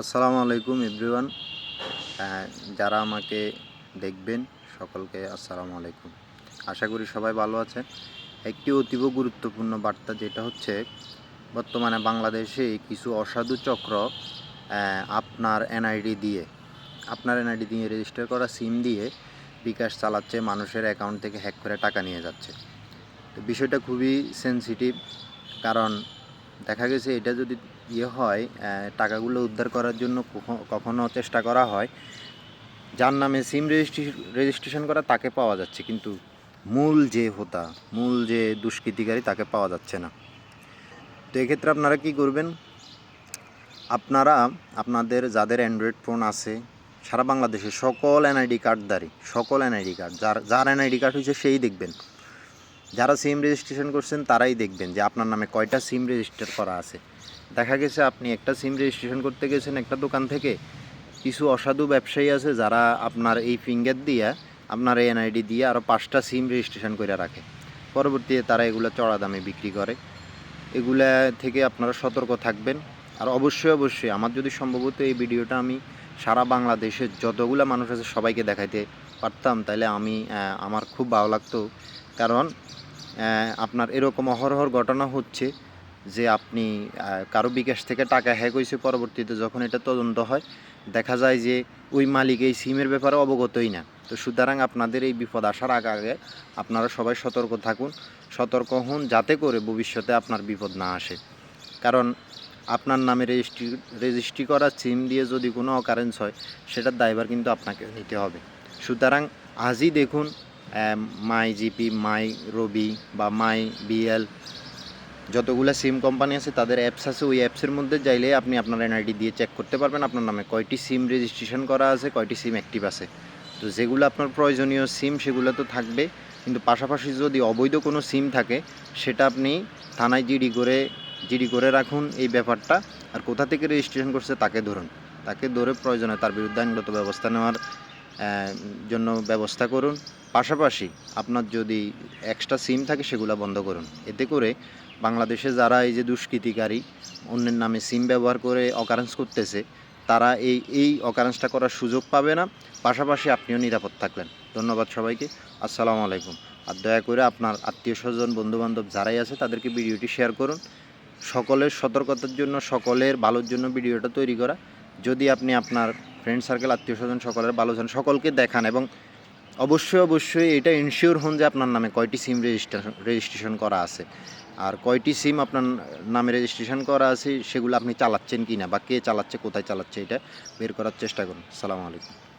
আসসালামু আলাইকুম এভরিওয়ান। যারা আমাকে দেখবেন, সকলকে আসসালামু আলাইকুম। আশা করি সবাই ভালো আছে একটি অতীব গুরুত্বপূর্ণ বার্তা যেটা হচ্ছে, বর্তমানে বাংলাদেশে কিছু অসাধু চক্র আপনার এনআইডি দিয়ে, আপনার এনআইডি দিয়ে রেজিস্টার করা সিম দিয়ে বিকাশ চালাচ্ছে, মানুষের অ্যাকাউন্ট থেকে হ্যাক করে টাকা নিয়ে যাচ্ছে। তো বিষয়টা খুবই সেনসিটিভ কারণ দেখা গেছে এটা যদি ইয়ে হয় টাকাগুলো উদ্ধার করার জন্য কখ- কখনো চেষ্টা করা হয়, যার নামে সিম রেজিস্ট্রেশন করা তাকে পাওয়া যাচ্ছে, কিন্তু মূল যে হোতা, মূল যে দুষ্কৃতিকারী তাকে পাওয়া যাচ্ছে না। তো এক্ষেত্রে আপনারা কি করবেন? আপনারা, আপনাদের যাদের অ্যান্ড্রয়েড ফোন আছে, সারা বাংলাদেশে সকল এনআইডি কার্ডদারি সকল এনআইডি কার্ড যার যার এনআইডি কার্ড হয়েছে, সেই দেখবেন। যারা সিম রেজিস্ট্রেশন করছেন তারাই দেখবেন যে আপনার নামে কয়টা সিম রেজিস্টার করা আছে। দেখা গেছে আপনি একটা সিম রেজিস্ট্রেশন করতে গেছেন একটা দোকান থেকে, কিছু অসাধু ব্যবসায়ী আছে যারা আপনার এই ফিঙ্গার দিয়ে, আপনার এনআইডি দিয়ে আরও পাঁচটা সিম রেজিস্ট্রেশন করে রাখে। পরবর্তীতে তারা এগুলো চড়া দামে বিক্রি করে। এগুলা থেকে আপনারা সতর্ক থাকবেন। আর অবশ্যই অবশ্যই আমার যদি সম্ভবত এই ভিডিওটা আমি সারা বাংলাদেশের যতগুলো মানুষ আছে সবাইকে দেখাইতে পারতাম তাহলে আমি আমার খুব ভালো লাগতো কারণ আপনার এরকম অহরহর ঘটনা হচ্ছে যে আপনি কারও বিকাশ থেকে টাকা হ্যাক হয়েছে পরবর্তীতে যখন এটা তদন্ত হয়, দেখা যায় যে ওই মালিক এই সিমের ব্যাপারে অবগতই না। তো সুতরাং আপনাদের এই বিপদ আসার আগে আগে আপনারা সবাই সতর্ক থাকুন, সতর্ক হন যাতে করে ভবিষ্যতে আপনার বিপদ না আসে। কারণ, আপনার নামে রেজিস্ট্রি রেজিস্ট্রি করা সিম দিয়ে যদি কোনো অকারেন্স হয়, সেটার দায়ভার কিন্তু আপনাকে নিতে হবে। সুতরাং আজই দেখুন মাই জিপি, মাই রবি বা মাই বিএল, যতগুলো সিম কোম্পানি আছে তাদের অ্যাপস আছে, ওই অ্যাপসের মধ্যে যাইলে আপনি আপনার এনআইডি দিয়ে চেক করতে পারবেন। আপনার নামে কয়টি সিম রেজিস্ট্রেশন করা আছে, কয়টি সিম অ্যাক্টিভ আছে। তো যেগুলো আপনার প্রয়োজনীয় সিম সেগুলো তো থাকবে, কিন্তু পাশাপাশি যদি অবৈধ কোনো সিম থাকে, সেটা আপনি থানায় জিডি করে জিডি করে রাখুন এই ব্যাপারটা। আর কোথা থেকে রেজিস্ট্রেশন করছে তাকে ধরুন। তাকে ধরে প্রয়োজনে তার বিরুদ্ধে আইনগত ব্যবস্থা নেওয়ার জন্য ব্যবস্থা করুন। পাশাপাশি আপনার যদি এক্সট্রা সিম থাকে সেগুলো বন্ধ করুন। এতে করে বাংলাদেশে যারা এই যে দুষ্কৃতিকারী, অন্যের নামে সিম ব্যবহার করে অকারেন্স করতেছে, তারা এই এই অকারেন্সটা করার সুযোগ পাবে না। পাশাপাশি আপনিও নিরাপদ থাকলেন। ধন্যবাদ সবাইকে। আসসালামু আলাইকুম। আর দয়া করে আপনার আত্মীয় স্বজন, বন্ধুবান্ধব যারাই আছে, তাদেরকে ভিডিওটি শেয়ার করুন। সকলের সতর্কতার জন্য, সকলের ভালোর জন্য ভিডিওটা তৈরি করা। যদি আপনি আপনার ফ্রেন্ড সার্কেল আত্মীয় স্বজন, সকলের ভালো জন, সকলকে দেখান এবং অবশ্যই অবশ্যই এটা ইনশিওর হন যে আপনার নামে কয়টি সিম রেজিস্ট্রেশন রেজিস্ট্রেশন করা আছে। আর কয়টি সিম আপনার নামে রেজিস্ট্রেশন করা আছে, সেগুলো আপনি চালাচ্ছেন কি না বা কে চালাচ্ছে, কোথায় চালাচ্ছে, এটা বের করার চেষ্টা করুন। সালামু আলাইকুম।